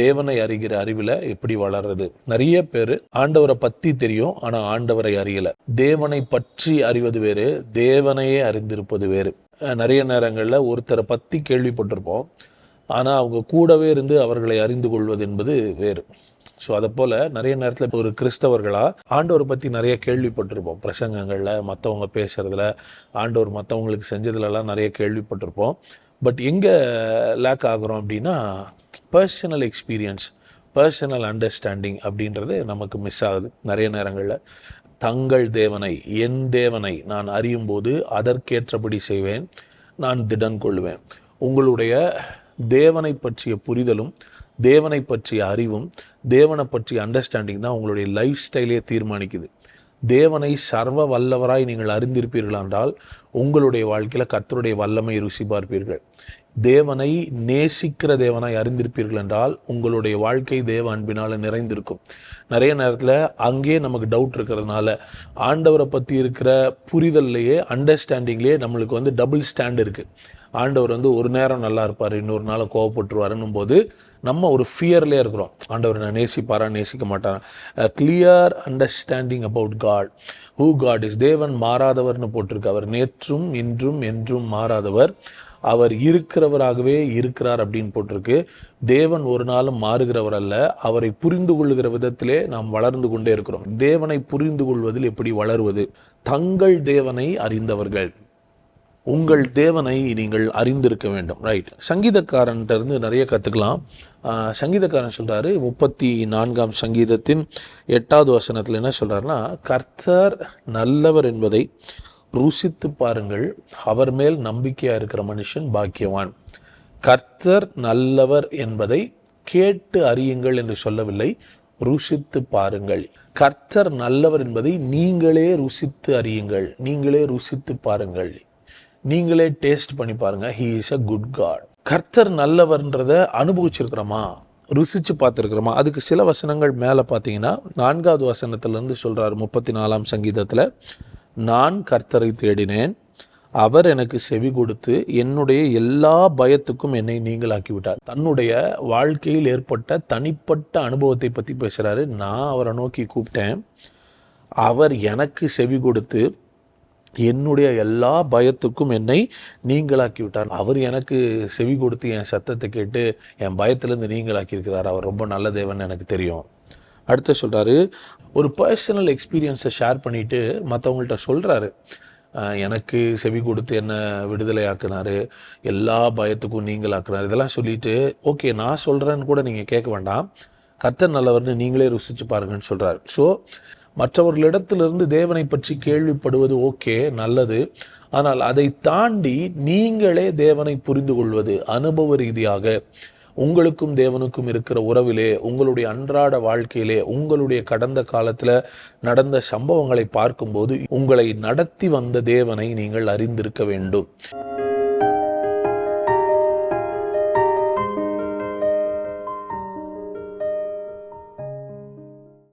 தேவனை அறிகிற அறிவில் எப்படி வளர்றது? நிறைய பேர் ஆண்டவரை பற்றி தெரியும் ஆனால் ஆண்டவரை அறியலை. தேவனை பற்றி அறிவது வேறு தேவனையே அறிந்திருப்பது வேறு. நிறைய நேரங்களில் ஒருத்தரை பற்றி கேள்விப்பட்டிருப்போம் ஆனால் அவங்க கூடவே இருந்து அவர்களை அறிந்து கொள்வது என்பது வேறு. ஸோ அதை போல் நிறைய நேரத்தில் இப்போ ஒரு கிறிஸ்தவர்களாக ஆண்டவரை பற்றி நிறைய கேள்விப்பட்டிருப்போம். பிரசங்கங்களில் மற்றவங்க பேசுகிறதுல ஆண்டவர் மற்றவங்களுக்கு செஞ்சதுலலாம் நிறைய கேள்விப்பட்டிருப்போம். பட் எங்கே லேக் ஆகுறோம் அப்படின்னா பர்சனல் எக்ஸ்பீரியன்ஸ் பர்சனல் அண்டர்ஸ்டாண்டிங் அப்படின்றது நமக்கு மிஸ் ஆகுது. நிறைய நேரங்களில் தங்கள் தேவனை என் தேவனை நான் அறியும் போது அதற்கேற்றபடி செய்வேன் நான் திடன் கொள்வேன். உங்களுடைய தேவனை பற்றிய புரிதலும் தேவனை பற்றிய அறிவும் தேவனை பற்றிய அண்டர்ஸ்டாண்டிங் தான் உங்களுடைய லைஃப் ஸ்டைலே தீர்மானிக்குது. தேவனை சர்வ வல்லவராய் நீங்கள் அறிந்திருப்பீர்கள் என்றால் உங்களுடைய வாழ்க்கையில் கர்த்தருடைய வல்லமை ருசி பார்ப்பீர்கள். தேவனை நேசிக்கிற தேவனாய் அறிந்திருப்பீர்கள் என்றால் உங்களுடைய வாழ்க்கை தேவ அன்பினால் நிறைந்திருக்கும். நிறைய நேரத்தில் அங்கேயே நமக்கு டவுட் இருக்கிறதுனால ஆண்டவரை பற்றி இருக்கிற புரிதல்லையே அண்டர்ஸ்டாண்டிங்லேயே நம்மளுக்கு வந்து டபுள் ஸ்டாண்ட் இருக்குது ஆண்டவர் வந்து ஒரு நேரம் நல்லா இருப்பார் இன்னொரு நாள் கோவப்பட்டுருவாருன்னும் போது நம்ம ஒரு ஃபியர்லேயே இருக்கிறோம். ஆண்டவர் நான் நேசிப்பாரா நேசிக்க மாட்டாரா? Clear understanding about God who God is தேவன் மாறாதவர்னு போட்டிருக்கு. அவர் நேற்று நேற்றும் இன்றும் என்றும் மாறாதவர். அவர் இருக்கிறவராகவே இருக்கிறார் அப்படின்னு போட்டிருக்கு. தேவன் ஒரு நாளும் மாறுகிறவர் அல்ல. அவரை புரிந்து கொள்ளுகிற விதத்திலே நாம் வளர்ந்து கொண்டே இருக்கிறோம். தேவனை புரிந்து கொள்வதில் எப்படி வளருவது? தங்கள் தேவனை அறிந்தவர்கள். உங்கள் தேவனை நீங்கள் அறிந்திருக்க வேண்டும். ரைட் சங்கீதக்காரன்ட்ட இருந்து நிறைய கற்றுக்கலாம் சங்கீதக்காரன் சொல்கிறாரு முப்பத்தி நான்காம் சங்கீதத்தின் எட்டாவது வசனத்தில் என்ன சொல்கிறாருன்னா கர்த்தர் நல்லவர் என்பதை ருசித்து பாருங்கள். அவர் மேல் நம்பிக்கையாக இருக்கிற மனுஷன் பாக்கியவான். கர்த்தர் நல்லவர் என்பதை கேட்டு அறியுங்கள் என்று சொல்லவில்லை. ருசித்து பாருங்கள். கர்த்தர் நல்லவர் என்பதை நீங்களே ருசித்து அறியுங்கள். நீங்களே ருசித்து பாருங்கள். நீங்களே டேஸ்ட் பண்ணி பாருங்க. He is a good God கர்த்தர் நல்லவர்ன்றத அனுபவிச்சிருக்கிறோமா? ருசிச்சு பார்த்துருக்குறோமா? அதுக்கு சில வசனங்கள் மேலே பார்த்தீங்கன்னா நான்காவது வசனத்திலேருந்து சொல்கிறார் முப்பத்தி நாலாம் சங்கீதத்தில் நான் கர்த்தரை தேடினேன். அவர் எனக்கு செவி கொடுத்து என்னுடைய எல்லா பயத்துக்கும் என்னை நீங்களாக்கி விட்டார் தன்னுடைய வாழ்க்கையில் ஏற்பட்ட தனிப்பட்ட அனுபவத்தை பற்றி பேசுகிறாரு நான் அவரை நோக்கி கூப்பிட்டேன். அவர் எனக்கு செவி கொடுத்து என்னுடைய எல்லா பயத்துக்கும் என்னை நீங்களாக்கி விட்டார் அவர் எனக்கு செவி கொடுத்து என் சத்தத்தை கேட்டு என் பயத்திலேருந்து நீங்களாக்கி இருக்கிறார் அவர் ரொம்ப நல்ல தேவன் எனக்கு தெரியும். அடுத்து சொல்கிறாரு ஒரு பர்சனல் எக்ஸ்பீரியன்ஸை ஷேர் பண்ணிவிட்டு மற்றவங்கள்ட்ட சொல்கிறாரு எனக்கு செவி கொடுத்து என்ன விடுதலையாக்குனாரு எல்லா பயத்துக்கும் நீங்களாக்குனார் இதெல்லாம் சொல்லிட்டு ஓகே நான் சொல்கிறேன்னு கூட நீங்கள் கேட்க வேண்டாம். கர்த்தர் நல்லவர்னு நீங்களே ருசிச்சு பாருங்கன்னு சொல்கிறார் ஸோ மற்றவர்களிடத்திலிருந்து தேவனை பற்றி கேள்விப்படுவது ஓகே நல்லது. ஆனால் அதை தாண்டி நீங்களே தேவனை புரிந்து கொள்வது அனுபவ ரீதியாக உங்களுக்கும் தேவனுக்கும் இருக்கிற உறவிலே உங்களுடைய அன்றாட வாழ்க்கையிலே உங்களுடைய கடந்த காலத்தில் நடந்த சம்பவங்களை பார்க்கும்போது உங்களை நடத்தி வந்த தேவனை நீங்கள் அறிந்திருக்க வேண்டும்.